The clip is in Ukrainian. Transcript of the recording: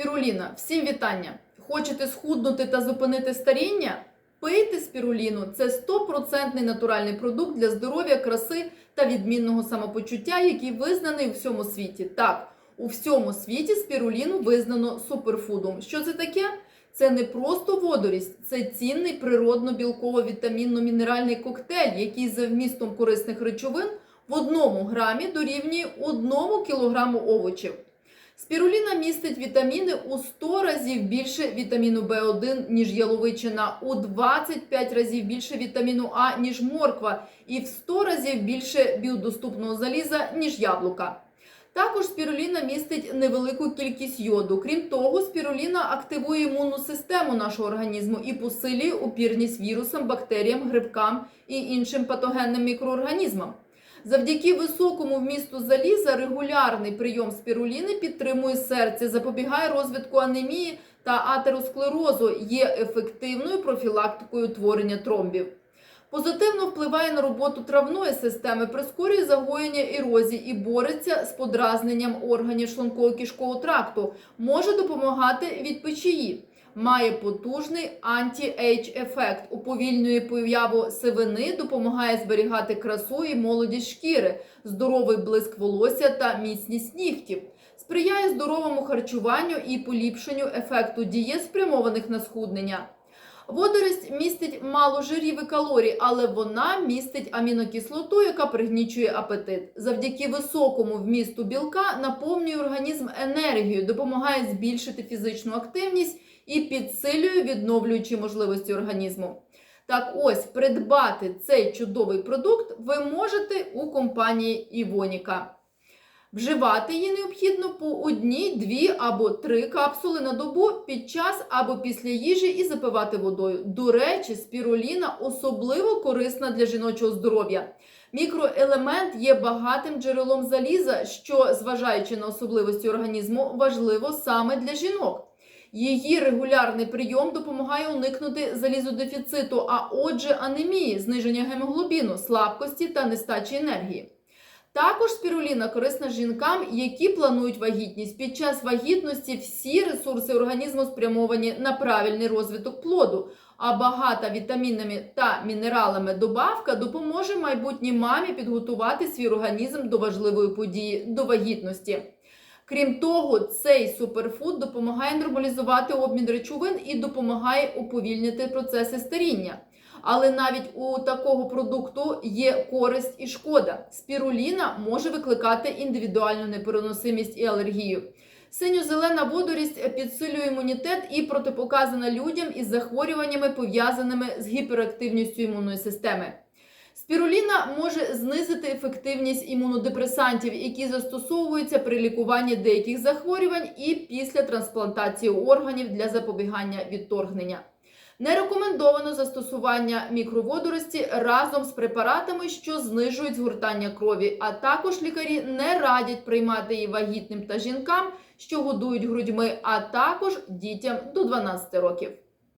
Спіруліна, всім вітання! Хочете схуднути та зупинити старіння? Пийте спіруліну. Це 100% натуральний продукт для здоров'я, краси та відмінного самопочуття, який визнаний у всьому світі. Так, у всьому світі спіруліну визнано суперфудом. Що це таке? Це не просто водорість, це цінний природно-білково-вітамінно-мінеральний коктейль, який за вмістом корисних речовин в одному грамі дорівнює одному кілограму овочів. Спіруліна містить вітаміни у 100 разів більше вітаміну В1, ніж яловичина, у 25 разів більше вітаміну А, ніж морква, і в 100 разів більше біодоступного заліза, ніж яблука. Також спіруліна містить невелику кількість йоду. Крім того, спіруліна активує імунну систему нашого організму і посилює опірність вірусам, бактеріям, грибкам і іншим патогенним мікроорганізмам. Завдяки високому вмісту заліза регулярний прийом спіруліни підтримує серце, запобігає розвитку анемії та атеросклерозу, є ефективною профілактикою утворення тромбів. Позитивно впливає на роботу травної системи, прискорює загоєння ерозії і бореться з подразненням органів шлунково-кишкового тракту, може допомагати від печії. Має потужний анті-ейдж ефект, уповільнює появу сивини, допомагає зберігати красу і молодість шкіри, здоровий блиск волосся та міцність нігтів. Сприяє здоровому харчуванню і поліпшенню ефекту дієт, спрямованих на схуднення. Водорість містить мало жирів і калорій, але вона містить амінокислоту, яка пригнічує апетит. Завдяки високому вмісту білка наповнює організм енергією, допомагає збільшити фізичну активність і підсилює відновлюючі можливості організму. Так ось придбати цей чудовий продукт ви можете у компанії Івоніка. Вживати її необхідно по одній, дві або три капсули на добу під час або після їжі і запивати водою. До речі, спіруліна особливо корисна для жіночого здоров'я. Мікроелемент є багатим джерелом заліза, що, зважаючи на особливості організму, важливо саме для жінок. Її регулярний прийом допомагає уникнути залізодефіциту, а отже, анемії, зниження гемоглобіну, слабкості та нестачі енергії. Також спіруліна корисна жінкам, які планують вагітність. Під час вагітності всі ресурси організму спрямовані на правильний розвиток плоду, а багата вітамінами та мінералами добавка допоможе майбутній мамі підготувати свій організм до важливої події до вагітності. Крім того, цей суперфуд допомагає нормалізувати обмін речовин і допомагає уповільнити процеси старіння. Але навіть у такого продукту є користь і шкода. Спіруліна може викликати індивідуальну непереносимість і алергію. Синьо-зелена водорість підсилює імунітет і протипоказана людям із захворюваннями, пов'язаними з гіперактивністю імунної системи. Спіруліна може знизити ефективність імунодепресантів, які застосовуються при лікуванні деяких захворювань і після трансплантації органів для запобігання відторгнення. Не рекомендовано застосування мікроводорості разом з препаратами, що знижують згортання крові. А також лікарі не радять приймати її вагітним та жінкам, що годують грудьми, а також дітям до 12 років.